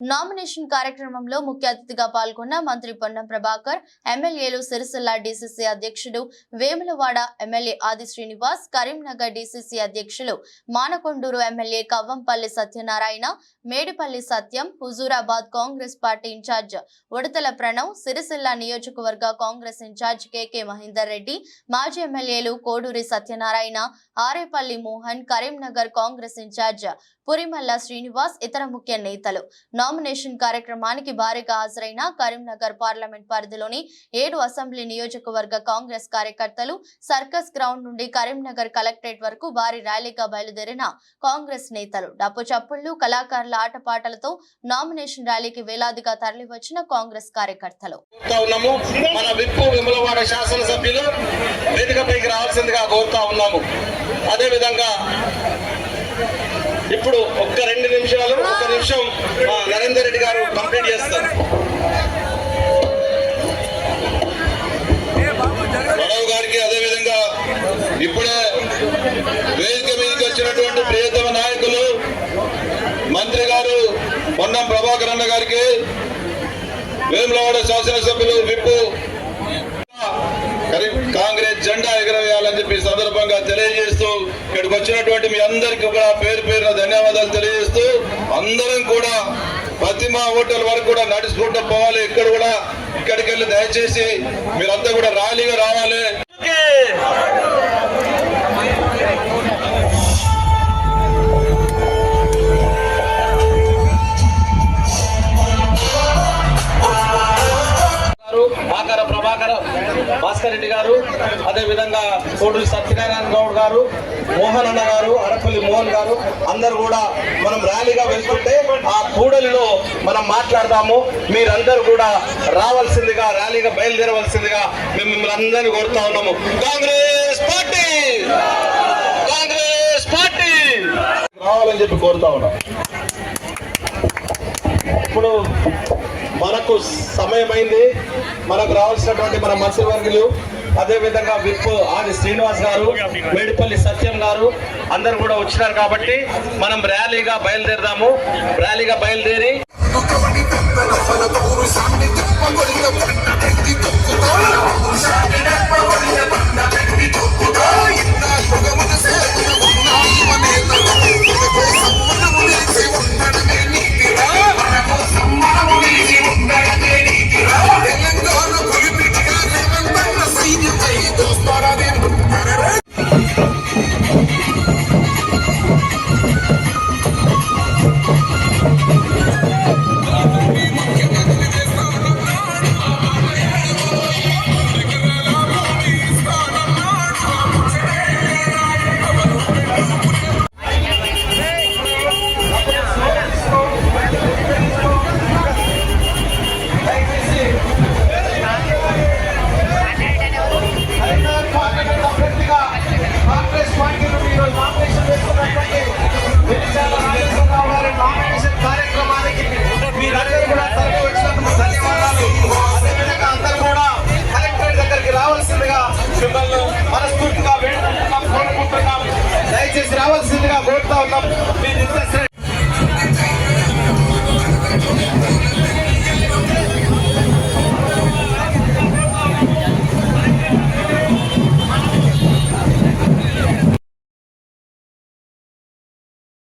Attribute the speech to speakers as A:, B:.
A: Nomination కార్యక్రమంలో ముఖ్య అతిథిగా పాల్గొన్న మంత్రి పొన్నం ప్రభాకర్ ఎమ్మెల్యేలు సిరిసిల్ల డీసీసీ అధ్యక్షుడు వేములవాడ ఎమ్మెల్యే ఆది శ్రీనివాస్ కరీంనగర్ డీసీసీ అధ్యక్షులు Manakondur MLA Kavvampalli Satyanarayana Medipalli Satyam Huzurabad Congress party incharge Udathala Pranav Sircilla నియోజకవర్గ కాంగ్రెస్ ఇన్ఛార్జ్ కెకే మహేందర్ రెడ్డి మాజీ ఎమ్మెల్యేలు కోడూరి సత్యనారాయణ ఆరేపల్లి మోహన్ కరీంనగర్ కాంగ్రెస్ ఇన్ఛార్జ్ పురిమల్ల శ్రీనివాస్ ఇతర ముఖ్య నేతలు. నామినేషన్ కార్యక్రమానికి భారీగా హాజరైన కరీంనగర్ పార్లమెంట్ పరిధిలోని ఏడు అసెంబ్లీ నియోజకవర్గ కాంగ్రెస్ కార్యకర్తలు సర్కస్ గ్రౌండ్ నుండి కరీంనగర్ కలెక్టరేట్ వరకు భారీ ర్యాలీగా బయలుదేరిన కాంగ్రెస్ నేతలు. డప్పు చప్పుళ్ళు కళాకారుల ఆటపాటలతో నామినేషన్ ర్యాలీకి వేలాదిగా తరలివచ్చిన కాంగ్రెస్ కార్యకర్తలు.
B: మన విప్పు విమలవాడ శాసనసభ్యులు వేదికపైకి రావాల్సిందిగా కోరుతా ఉన్నాము. అదే విధంగా ఇప్పుడు ఒక్క రెండు నిమిషాలు ఒక నిమిషం నరేందర్ రెడ్డి గారు కంప్లీట్ చేస్తారు. రావు గారికి అదే విధంగా ఇప్పుడే వేదిక మీదకి వచ్చినటువంటి ప్రియతమ నాయకులు మంత్రి గారు పొన్నం ప్రభాకర్ అన్న గారికి వేములవాడ శాసనసభ్యులు విప్పు కాంగ్రెస్ జెండా ఎగరవేయాలని చెప్పి సందర్భంగా తెలియజేస్తూ ఇక్కడికి వచ్చినటువంటి మీ అందరికీ కూడా పేరు పేరున ధన్యవాదాలు తెలియజేస్తూ అందరం కూడా ప్రతిమా హోటల్ వరకు కూడా నడుచుకుంటూ పోవాలి. ఇక్కడ కూడా ఇక్కడికి వెళ్ళి దయచేసి మీరంతా కూడా ర్యాలీగా రావాలి.
C: గారు అదే విధంగా కోటూరి సత్యనారాయణ గౌడ్ గారు మోహన్ అన్న గారు అరపల్లి మోహన్ గారు అందరు కూడా మనం ర్యాలీగా వెళ్తుంటే ఆ కూడలిలో మనం మాట్లాడదాము. మీరందరూ కూడా రావాల్సిందిగా ర్యాలీగా బయలుదేరవలసిందిగా మేము మిమ్మల్ని అందరినీ కోరుతా ఉన్నాము. కాంగ్రెస్ పార్టీ! కాంగ్రెస్ పార్టీ! రావాలని చెప్పి కోరుతా ఉన్నాం. ఇప్పుడు మనకు సమయమైంది. మనకు రావాల్సినటువంటి మన మంత్రివర్గులు అదే విధంగా విప్ ఆది శ్రీనివాస్ గారు మేడిపల్లి సత్యం గారు అందరు కూడా వచ్చినారు కాబట్టి మనం ర్యాలీగా బయలుదేరదాము. ర్యాలీగా బయలుదేరి Okay. নাম